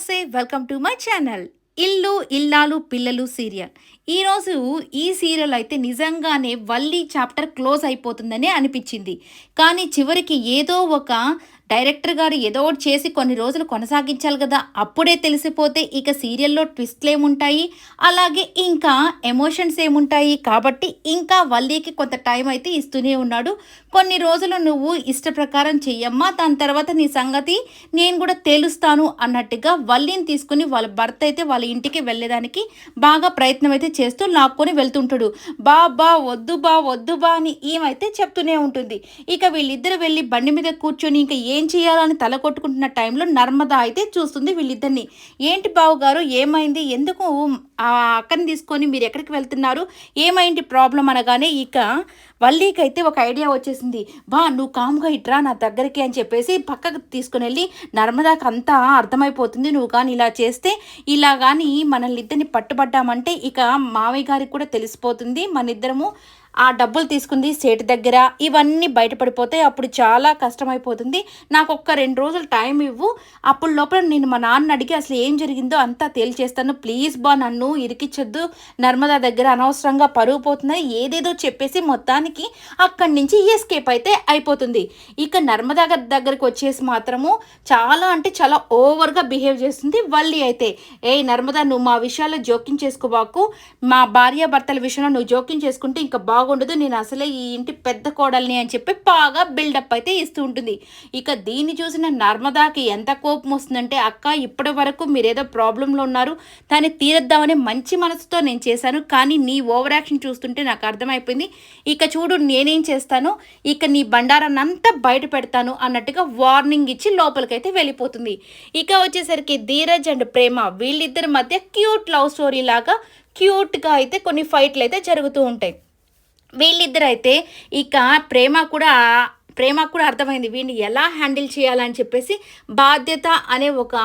నమస్తే welcome to my channel ఇల్లు ఇల్లాలు పిల్లలు సీరియల్ ఈరోజు ఈ సీరియల్ అయితే నిజంగానే వల్లి చాప్టర్ క్లోజ్ అయిపోతుందని అనిపించింది. కానీ చివరికి ఏదో ఒక డైరెక్టర్ గారు ఏదో ఒకటి చేసి కొన్ని రోజులు కొనసాగించాలి కదా అప్పుడే తెలిసిపోతే ఇక సీరియల్లో ట్విస్ట్లు ఏముంటాయి? అలాగే ఇంకా ఎమోషన్స్ ఏముంటాయి? కాబట్టి ఇంకా వల్లీకి కొంత టైం అయితే ఇస్తూనే ఉన్నాడు. కొన్ని రోజులు నువ్వు ఇష్ట ప్రకారం చెయ్యమ్మా దాని తర్వాత నీ సంగతి నేను కూడా తేలుస్తాను అన్నట్టుగా వల్లీని తీసుకుని వాళ్ళ భర్త అయితే వాళ్ళ ఇంటికి వెళ్ళేదానికి బాగా ప్రయత్నం అయితే చేస్తూ లాక్కొని వెళ్తుంటాడు. బా బా వద్దు బా వద్దు బా అని ఏమైతే చెప్తూనే ఉంటుంది. ఇక వీళ్ళిద్దరు వెళ్ళి బండి మీద కూర్చొని ఇంకా ఏం చేయాలని తల కొట్టుకుంటున్న టైంలో నర్మద అయితే చూస్తుంది వీళ్ళిద్దరిని. ఏంటి బావు గారు ఏమైంది? ఎందుకు ఆ అక్కని తీసుకొని మీరు ఎక్కడికి వెళ్తున్నారు? ఏమైంది ప్రాబ్లం అనగానే ఇక వల్లీకైతే ఒక ఐడియా వచ్చేసింది. బా నువ్వు కామ్గా ఇట్రా నా దగ్గరికి అని చెప్పేసి పక్కకు తీసుకుని వెళ్ళి నర్మదాకి అంతా అర్థమైపోతుంది. నువ్వు కానీ ఇలా చేస్తే ఇలా కానీ మనల్ని ఇద్దరిని పట్టుబడ్డామంటే ఇక మావయ్య గారికి కూడా తెలిసిపోతుంది. మన ఇద్దరము ఆ డబ్బులు తీసుకుంది సేటు దగ్గర. ఇవన్నీ బయటపడిపోతాయి అప్పుడు చాలా కష్టమైపోతుంది. నాకు ఒక్క రెండు రోజులు టైం ఇవ్వు. అప్పుడు లోపల నేను మా నాన్న అడిగి అసలు ఏం జరిగిందో అంతా తేల్చేస్తాను. ప్లీజ్ బా నన్ను ఇరికిచ్చొద్దు నర్మదా దగ్గర అనవసరంగా పరుగు పోతుందని ఏదేదో చెప్పేసి మొత్తానికి అక్కడి నుంచి ఎస్కేప్ అయితే అయిపోతుంది. ఇక నర్మదా దగ్గరకు దగ్గరికి వచ్చేసి మాత్రము చాలా అంటే చాలా ఓవర్గా బిహేవ్ చేస్తుంది వల్లి అయితే. ఏ నర్మదా నువ్వు మా విషయాల్లో జోక్యం చేసుకోబాకు మా భార్యాభర్తల విషయంలో నువ్వు జోక్యం చేసుకుంటే ఇంకా బాగుండదు నేను అసలే ఈ ఇంటి పెద్ద కోడల్ని అని చెప్పి బాగా బిల్డప్ అయితే ఇస్తూ ఉంటుంది. ఇక దీన్ని చూసిన నర్మదాకి ఎంత కోపం వస్తుందంటే అక్క ఇప్పటి వరకు మీరేదో ప్రాబ్లంలో ఉన్నారు దాన్ని తీరద్దామని మంచి మనసుతో నేను చేశాను కానీ నీ ఓవర్ యాక్షన్ చూస్తుంటే నాకు అర్థమైపోయింది. ఇక చూడు నేనేం చేస్తాను ఇక నీ బండారాన్ని అంతా బయట పెడతాను అన్నట్టుగా వార్నింగ్ ఇచ్చి లోపలికైతే వెళ్ళిపోతుంది. ఇక వచ్చేసరికి ధీరజ్ అండ్ ప్రేమ వీళ్ళిద్దరి మధ్య క్యూట్ లవ్ స్టోరీ లాగా క్యూట్గా అయితే కొన్ని ఫైట్లు అయితే జరుగుతూ ఉంటాయి. వీళ్ళిద్దరైతే ఇక ప్రేమ కూడా ప్రేమ కూడా అర్థమైంది. వీడిని ఎలా హ్యాండిల్ చేయాలని చెప్పేసి బాధ్యత అనే ఒక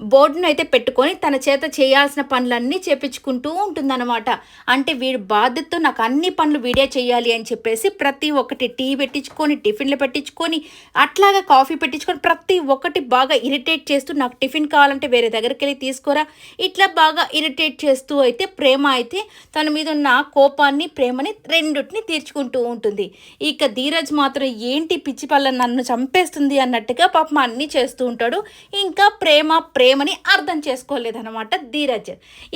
బోర్డును అయితే పెట్టుకొని తన చేత చేయాల్సిన పనులన్నీ చేపించుకుంటూ ఉంటుందన్నమాట. అంటే వీడు బాధ్యతతో నాకు అన్ని పనులు వీడే చేయాలి అని చెప్పేసి ప్రతి ఒక్కటి టీ పెట్టించుకొని టిఫిన్లు పెట్టించుకొని అట్లాగా కాఫీ పెట్టించుకొని ప్రతి ఒక్కటి బాగా ఇరిటేట్ చేస్తూ నాకు టిఫిన్ కావాలంటే వేరే దగ్గరికి వెళ్ళి తీసుకోరా? ఇట్లా బాగా ఇరిటేట్ చేస్తూ అయితే ప్రేమ అయితే తన మీద ఉన్న కోపాన్ని ప్రేమని రెండుటిని తీర్చుకుంటూ ఉంటుంది. ఇక ధీరజ్ మాత్రం ఏంటి పిచ్చి పళ్ళ నన్ను చంపేస్తుంది అన్నట్టుగా పాపం అన్నీ చేస్తూ ఉంటాడు. ఇంకా ప్రేమ ప్రేమని అర్థం చేసుకోలేదన్నమాట ధీరజ్.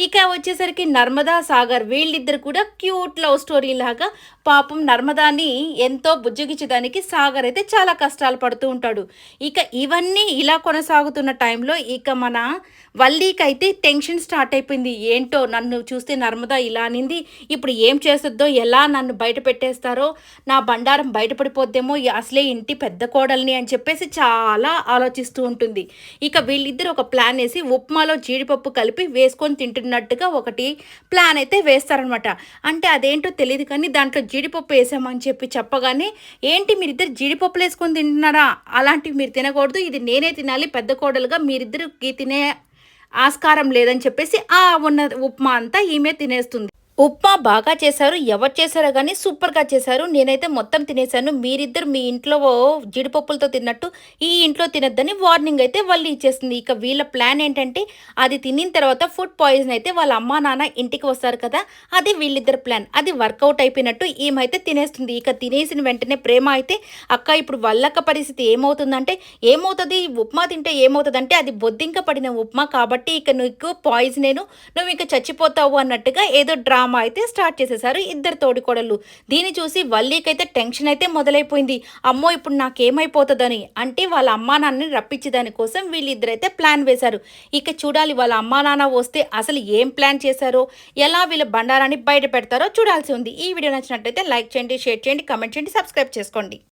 ఇక వచ్చేసరికి నర్మదా సాగర్ వీళ్ళిద్దరు కూడా క్యూట్ లవ్ స్టోరీ లాగా పాపం నర్మదాని ఎంతో బుజ్జగించడానికి సాగర్ అయితే చాలా కష్టాలు పడుతూ ఉంటాడు. ఇక ఇవన్నీ ఇలా కొనసాగుతున్న టైంలో ఇక మన వల్లీకైతే అయితే టెన్షన్ స్టార్ట్ అయిపోయింది. ఏంటో నన్ను చూస్తే నర్మదా ఇలా అనింది. ఇప్పుడు ఏం చేస్తుందో ఎలా నన్ను బయట పెట్టేస్తారో నా బండారం బయటపడిపోద్దేమో అసలే ఇంటి పెద్ద కోడల్ని అని చెప్పేసి చాలా ఆలోచిస్తూ ఉంటుంది. ఇక వీళ్ళిద్దరు ఒక ప్లాన్ వేసి ఉప్మాలో జీడిపప్పు కలిపి వేసుకొని తింటున్నట్టుగా ఒకటి ప్లాన్ అయితే వేస్తారనమాట అంటే అదేంటో తెలియదు కానీ దాంట్లో జీడిపప్పు వేసామని చెప్పి చెప్పగానే ఏంటి మీరిద్దరు జీడిపప్పులు వేసుకొని తింటున్నారా? అలాంటివి మీరు తినకూడదు. ఇది నేనే తినాలి. పెద్ద కోడలుగా మీరిద్దరికి తినే ఆస్కారం లేదని చెప్పేసి ఆ ఉన్న ఉప్మా అంతా ఈమె తినేస్తుంది. ఉప్మా బాగా చేశారు ఎవరు చేశారో కానీ సూపర్గా చేశారు. నేనైతే మొత్తం తినేశాను. మీరిద్దరు మీ ఇంట్లో జీడిపప్పులతో తిన్నట్టు ఈ ఇంట్లో తినద్దని వార్నింగ్ అయితే వాళ్ళు ఇచ్చేస్తుంది ఇక వీళ్ళ ప్లాన్ ఏంటంటే అది తినిన తర్వాత ఫుడ్ పాయిజన్ అయితే వాళ్ళ అమ్మా నాన్న ఇంటికి వస్తారు కదా అది వీళ్ళిద్దరు ప్లాన్ అది వర్కౌట్ అయిపోయినట్టు ఏమైతే తినేస్తుంది. ఇక తినేసిన వెంటనే ప్రేమ అయితే అక్క ఇప్పుడు వల్లక్క పరిస్థితి ఏమవుతుందంటే ఏమవుతుంది? ఉప్మా తింటే ఏమవుతుందంటే అది బొద్దింక పడిన ఉప్మా కాబట్టి ఇక నీకు పాయిజనేను నువ్వు ఇక చచ్చిపోతావు అన్నట్టుగా ఏదో డ్రామా అయితే స్టార్ట్ చేసేసారు ఇద్దరు తోడికోడళ్ళు. దీన్ని చూసి వల్లీకైతే టెన్షన్ అయితే మొదలైపోయింది. అమ్మో ఇప్పుడు నాకేమైపోతుందని? అంటే వాళ్ళ అమ్మా నాన్నని రప్పించే దానికోసం వీళ్ళిద్దరైతే ప్లాన్ వేశారు. ఇక చూడాలి వాళ్ళ అమ్మా నాన్న వస్తే అసలు ఏం ప్లాన్ చేశారో? ఎలా వీళ్ళ బండారాన్ని బయట పెడతారో చూడాల్సి ఉంది. ఈ వీడియో నచ్చినట్లయితే లైక్ చేయండి షేర్ చేయండి కమెంట్ చేయండి సబ్స్క్రైబ్ చేసుకోండి.